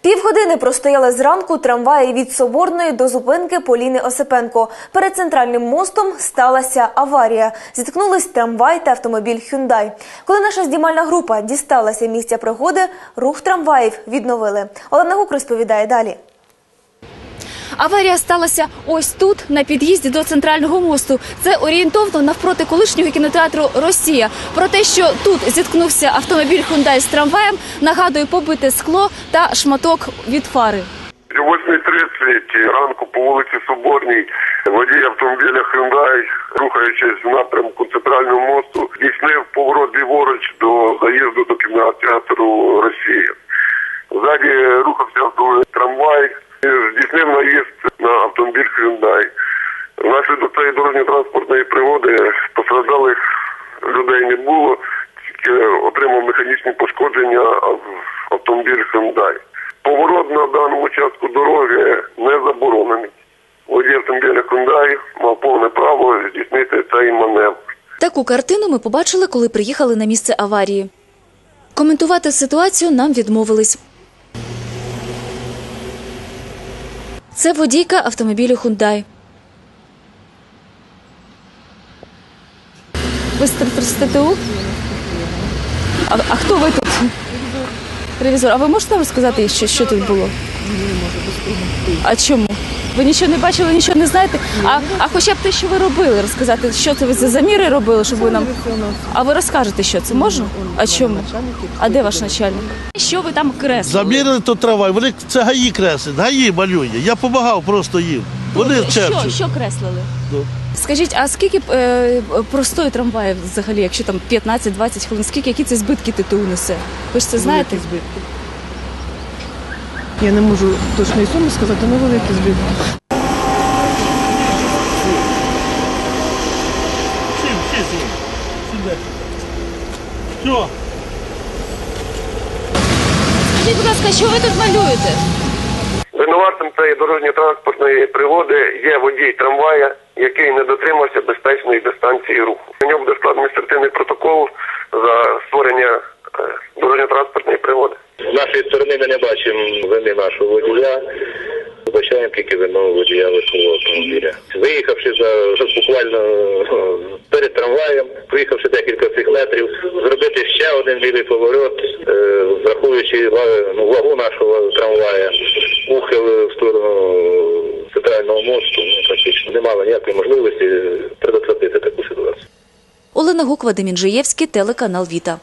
Півгодини простояли зранку трамваї від Соборної до зупинки Поліни Осипенко. Перед центральним мостом сталася аварія. Зіткнулись трамвай та автомобіль «Хюндай». Коли наша знімальна група дісталася місця пригоди, рух трамваїв відновили. Олена Гук розповідає далі. Аварія сталася ось тут, на під'їзді до центрального мосту. Це орієнтовно навпроти колишнього кінотеатру Росія. Про те, що тут зіткнувся автомобіль Hyundai з трамваєм, нагадує побите скло та шматок від фари. О 8.30 ранку по вулиці Соборній водій автомобіля Hyundai, рухаючись в напрямку центрального мосту, здійснив поворот ліворуч до заїзду до кінотеатру Росія. Ззаді рухався трамвай, здійснив наїзд на автомобіль Hyundai. Внаслідок цієї дорожньо-транспортної пригоди постраждалих людей не було, тільки отримав механічні пошкодження ав- автомобіль Hyundai. Поворот на даному участку дороги не заборонений. Водій автомобіля Hyundai мав повне право здійснити цей маневр. Таку картину ми побачили, коли приїхали на місце аварії. Коментувати ситуацію нам відмовились. Це водійка автомобілю Hyundai. Ви з ТТУ? А, а хто ви тут? Ревізор. А ви можете розказати, що, що тут було? Не можу А чому? Ви нічого не бачили, нічого не знаєте? А, а хоча б те, що ви робили, розказати, що це ви за заміри робили, щоб ви нам. А ви розкажете, що це можна? А чому? А де ваш начальник? Що ви там креслили? Заміряли то трамвай, вони це гаї креслять, гаї малює. Я допомагав просто їм. Вони Що, чепчуть. що креслили? Ну. Скажіть, а скільки е, простої трамваїв взагалі, якщо там 15-20 хвилин, скільки які це збитки ТТУ несе? Ви ж це знаєте? збитки. Я не можу точної суми сказати, але сюди. Сюди. Що? Скажіть, будь ласка, що ви тут малюєте? Винуватцем цієї дорожньо-транспортної пригоди є водій трамвая, який не дотримався безпечної дистанції руху. У нього буде складений адміністративний протокол за створення е, дорожньо-транспортної пригоди. Нашої сторони ми не бачимо вини нашого водія. Вбачаємо тільки вину водія легкового автомобіля. Виїхавши за буквально е, перед трамваєм, проїхавши декілька цих метрів, зробити ще один лівий поворот, е, враховуючи ну, вагу нашого трамвая, ухил в сторону центрального мосту, ну, практично не мало ніякої можливості предотвратити таку ситуацію. Олена Гук, Вадим Інжиєвський, телеканал Віта.